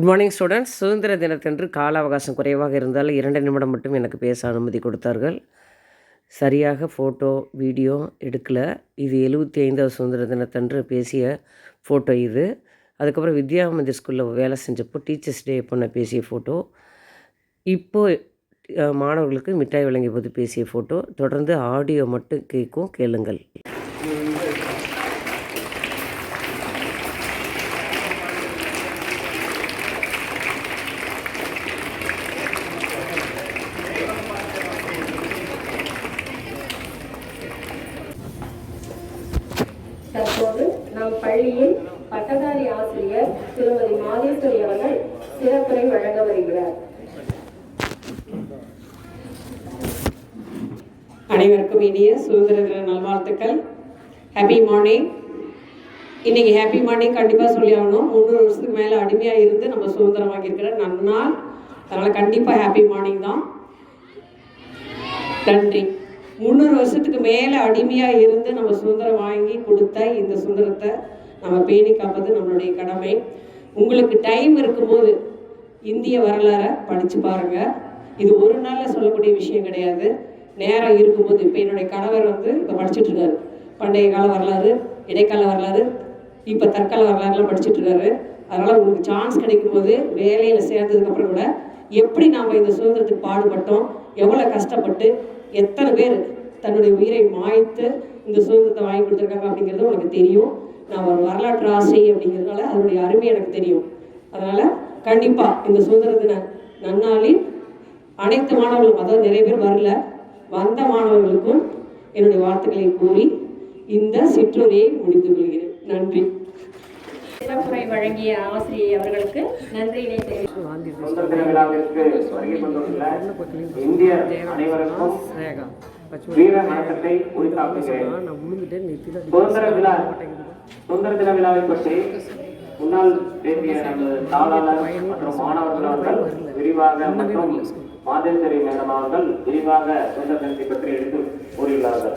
Good morning students சுதந்திர தினத்தன்று கால அவகாசம் குறைவாக இருந்தால் இரண்டு நிமிடம் மட்டும் எனக்கு பேச அனுமதி கொடுத்தார்கள். சரியாக ஃபோட்டோ வீடியோ எடுக்கலை. இது எழுபத்தி ஐந்தாவது சுதந்திர தினத்தன்று பேசிய ஃபோட்டோ இது. அதுக்கப்புறம் வித்யா மந்திர் ஸ்கூலில் வேலை செஞ்சப்போ டீச்சர்ஸ் டே அப்போ நான் பேசிய ஃபோட்டோ இப்போ மாணவர்களுக்கு மிட்டாய் வழங்கிய போது பேசிய ஃபோட்டோ தொடர்ந்து ஆடியோ மட்டும் கேட்கும் கேளுங்கள். தற்போது நம் பள்ளியின் பட்டதாரி ஆசிரியர் திருமதி மாதேஸ்வரி அவர்கள் சிறப்புரை வழங்க வருகிறார். அனைவருக்கும் இனிய சுதந்திர தின நல்வாழ்த்துக்கள். ஹாப்பி மார்னிங் இன்னைக்கு ஹாப்பி மார்னிங் கண்டிப்பாக சொல்லி ஆகணும். முந்நூறு வருஷத்துக்கு மேலே அடிமையாக இருந்து நம்ம சுதந்திரமாக இருக்கிற நன்னாள். அதனால் கண்டிப்பாக ஹாப்பி மார்னிங் தான். நன்றி. முந்நூறு வருஷத்துக்கு மேலே அடிமையாக இருந்து நம்ம சுதந்திரம் வாங்கி கொடுத்த இந்த சுதந்திரத்தை நம்ம பேணி காப்பது நம்மளுடைய கடமை. உங்களுக்கு டைம் இருக்கும்போது இந்திய வரலாறை படித்து பாருங்கள் இது ஒரு நாளில் சொல்லக்கூடிய விஷயம் கிடையாது. நேரம் இருக்கும்போது இப்போ என்னுடைய கணவர் வந்து இப்போ படிச்சுட்டு இருக்காரு பண்டைய கால வரலாறு இடைக்கால வரலாறு இப்போ தற்கால வரலாறுலாம் படிச்சுட்டு இருக்காரு அதனால் உங்களுக்கு சான்ஸ் கிடைக்கும்போது வேலையில் சேர்ந்ததுக்கப்புறம் கூட எப்படி நாம் இந்த சுதந்திரத்துக்கு பாடுபட்டோம் எவ்வளோ கஷ்டப்பட்டு எத்தனை பேர் தன்னுடைய உயிரை மாய்த்து இந்த சுதந்திரத்தை வாங்கி கொடுத்துருக்காங்க அப்படிங்கிறது உனக்கு தெரியும். நான் ஒரு வரலாற்று ஆசை அப்படிங்கிறதுனால அதனுடைய அருமை எனக்கு தெரியும். அதனால் கண்டிப்பாக இந்த சுதந்திர தின நன்னாளில் அனைத்து மாணவர்களும் அதாவது நிறைய பேர் வரல வந்த மாணவர்களுக்கும் என்னுடைய வார்த்தைகளை கூறி இந்த சிற்றுரையை முடித்துக் கொள்கிறேன். நன்றி. சிறப்புரை வழங்கிய ஆசிரியை அவர்களுக்கு நன்றியினை தெரிவித்துக் சுதந்திர தின விழாவிற்கு வருகை கொண்டுள்ள இந்திய அனைவருக்கும் வீர வணக்கத்தை உரித்தாக்குகிறேன். நான் விழுந்துட்டேன் நெத்தியில் சுதந்திர விழா சுதந்திர தின விழாவை பற்றி முன்னாள் பேசிய நமது தாளாளர் மற்றும் மாணவர்கள் அவர்கள் விரிவாக மற்றும் மாதேஸ்வரி மேடம் அவர்கள் விரிவாக சுதந்திர தினத்தை பற்றி எடுத்து கூறியுள்ளார்கள்.